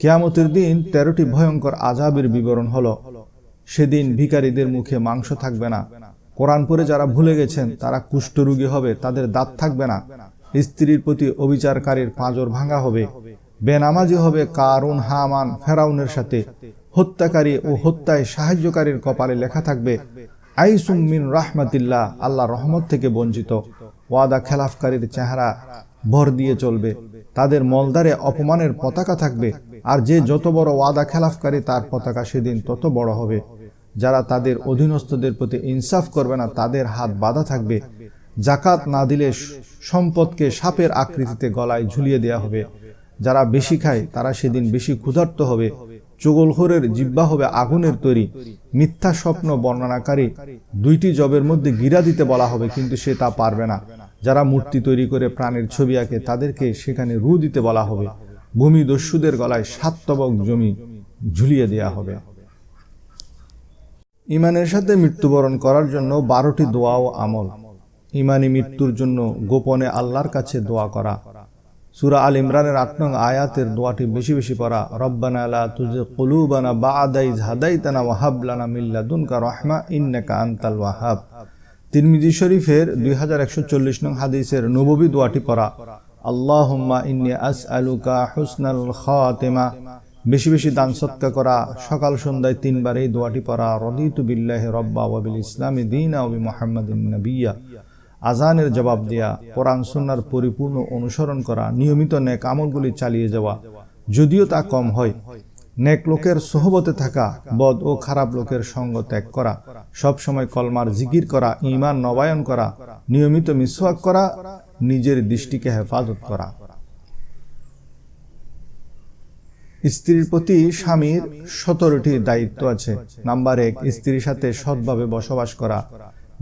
কেয়ামতের দিন তেরোটি ভয়ঙ্কর আজাবের বিবরণ হল। সেদিন ভিকারীদের মুখে মাংস থাকবে না। কোরআন পরে যারা ভুলে গেছেন, তারা কুষ্ঠরোগী হবে, তাদের দাঁত থাকবে না। স্ত্রীর প্রতি অবিচারকারীর পাঁজর ভাঙা হবে। বেনামাজি হবে কারুন, হামান, ফেরাউনের সাথে। হত্যাকারী ও হত্যায় সাহায্যকারীর কপালে লেখা থাকবে, আইসুম মিন রাহমাতিল্লাহ আল্লাহ রহমত থেকে বঞ্চিত। ওয়াদা খেলাফকারীর চেহারা ভর দিয়ে চলবে। তাদের মলদারে অপমানের পতাকা থাকবে। আর যে যত বড় ওয়াদা খেলাফকারী, তার পতাকা সেদিন তত বড় হবে। যারা তাদের অধীনস্থদের প্রতি ইনসাফ করবে না, তাদের হাত বাঁধা থাকবে। জাকাত না দিলে সম্পদকে সাপের আকৃতিতে গলায় ঝুলিয়ে দেওয়া হবে। যারা বেশি খায়, তারা সেদিন বেশি ক্ষুধার্ত হবে। চুগলখোরের জিব্বা হবে আগুনের তৈরি। মিথ্যা স্বপ্ন বর্ণনাকারী দুইটি জবের মধ্যে গিরা দিতে বলা হবে, কিন্তু সে তা পারবে না। যারা মূর্তি তৈরি করে প্রাণের ছবি আঁকে, তাদেরকে সেখানে রু দিতে বলা হবে। ভূমি দস্যুদের গলায় সাত তবক জমি ঝুলিয়ে দেয়া হবে। ইমানের সাথে মৃত্যুবরণ করার জন্য বারোটি দোয়া ও আমল। ইমানি মৃত্যুর জন্য গোপনে আল্লাহর কাছে দোয়া করা। সুরা আল ইমরানের আট নং আয়াতের দোয়াটি বেশি বেশি পড়া, রব্বানা লা তুজে কুলুবানা বাদাই হাদাইতানা ওয়াহাবলানা মিল্লাদুনকা রহমা ইন্নাকা আনতাল ওয়াহাব। তিরমিজি শরীফের দুই হাজার একশো চল্লিশ নং হাদিসের নববী দোয়াটি পড়া আল্লাহুম্মা ইন্নি আলুকা হুসনাল খাতেমা। বেশি বেশি দান সৎকা করা, সকাল সন্ধ্যায় তিনবার এই দোয়াটি পড়া, রদিতু বিল্লাহ রব্বা ওয়াবিল ইসলামী দিনা ওবি মোহাম্মদিন নবিয়া। আজানের জবাব দেয়া, কোরআন সুন্নার পরিপূর্ণ অনুসরণ করা, নিয়মিত নেক আমলগুলি চালিয়ে যাওয়া, যদিও তা কম হয়। নেক লোকের সোহবতে থাকা, বদ ও খারাপ লোকের সঙ্গ ত্যাগ করা সব সময় কলমার জিকির করা ইমান নবায়ন করা, নিয়মিত মিসওয়াক করা নিজের দৃষ্টিকে হেফাজত করা। স্ত্রীর প্রতি স্বামীর সতেরোটি দায়িত্ব আছে। নাম্বার এক, স্ত্রীর সাথে সৎভাবে বসবাস করা।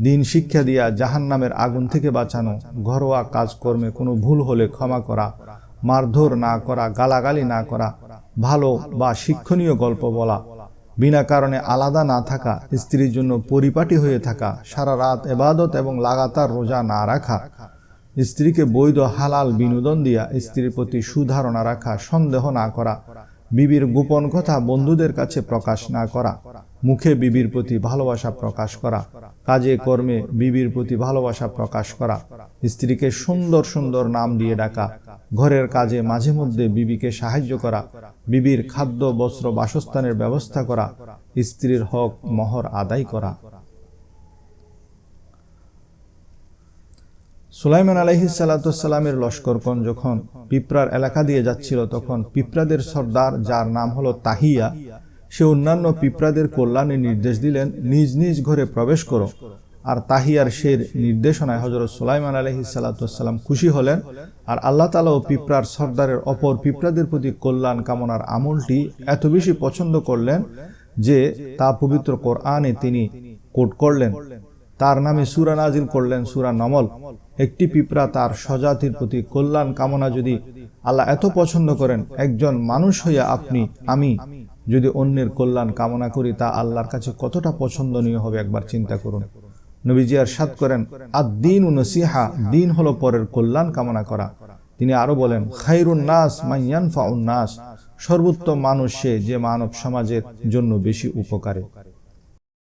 দিন শিক্ষা দিয়া জাহান নামের আগুন থেকে বাঁচানো। ঘরোয়া কাজকর্মে কোনো ভুল হলে ক্ষমা করা। মারধর না করা, গালাগালি না করা। ভালো বা শিক্ষণীয় গল্প বলা। বিনা কারণে আলাদা না থাকা, স্ত্রীর জন্য পরিপাটি হয়ে থাকা। সারা রাত এবাদত এবং লাগাতার রোজা না রাখা। স্ত্রীকে বৈধ হালাল বিনোদন দিয়া স্ত্রীর প্রতি সুধারণা রাখা সন্দেহ না করা, বিবির গোপন কথা বন্ধুদের কাছে প্রকাশ না করা, মুখে বিবির প্রতি ভালোবাসা প্রকাশ করা, কাজে কর্মে বিবির প্রতি ভালোবাসা প্রকাশ করা, স্ত্রীকে সুন্দর সুন্দর নাম দিয়ে ডাকা, ঘরের কাজে মাঝে মধ্যে বিবিকে সাহায্য করা, বিবির খাদ্য, বস্ত্র, বাসস্থানের ব্যবস্থা করা, স্ত্রীর হক, মহর আদায় করা। সুলাইমান আলহি সাল্লাতামের লস্করকন যখন পিঁপড়ার এলাকা দিয়ে যাচ্ছিল, তখন পিঁপড়াদের সর্দার, যার নাম হলো তাহিয়া, সে অন্যান্য পিঁপড়াদের কল্যাণে নির্দেশ দিলেন, নিজ নিজ ঘরে প্রবেশ করো। আর তাহিয়ার সেই নির্দেশনায় হজরত সুলাইমান আলহি সাল্লাতাম খুশি হলেন, আর আল্লাহ তালা ও পিঁপড়ার সর্দারের অপর পিঁপড়াদের প্রতি কল্যাণ কামনার আমলটি এত বেশি পছন্দ করলেন যে তা পবিত্র কোরআনে তিনি কোট করলেন। তার নামে সুরা নাজিল করলেন সুরা নমল। একটি পিঁপড়া তার স্বজাতির প্রতি কল্যাণ কামনা যদি আল্লাহ এত পছন্দ করেন, একজন মানুষ হইয়া আপনি, আমি যদি অন্যের কল্যাণ কামনা করি, তা আল্লাহর কাছে কতটা পছন্দনীয় হবে একবার চিন্তা করুন। নবীজি আর সাদ করেন আর দিন নসিহা, দিন হলো পরের কল্যাণ কামনা করা। তিনি আরও বলেন, খাইরুন নাস মাইয়ানফা নাস। সর্বোত্তম মানুষ সে, যে মানব সমাজের জন্য বেশি উপকারে।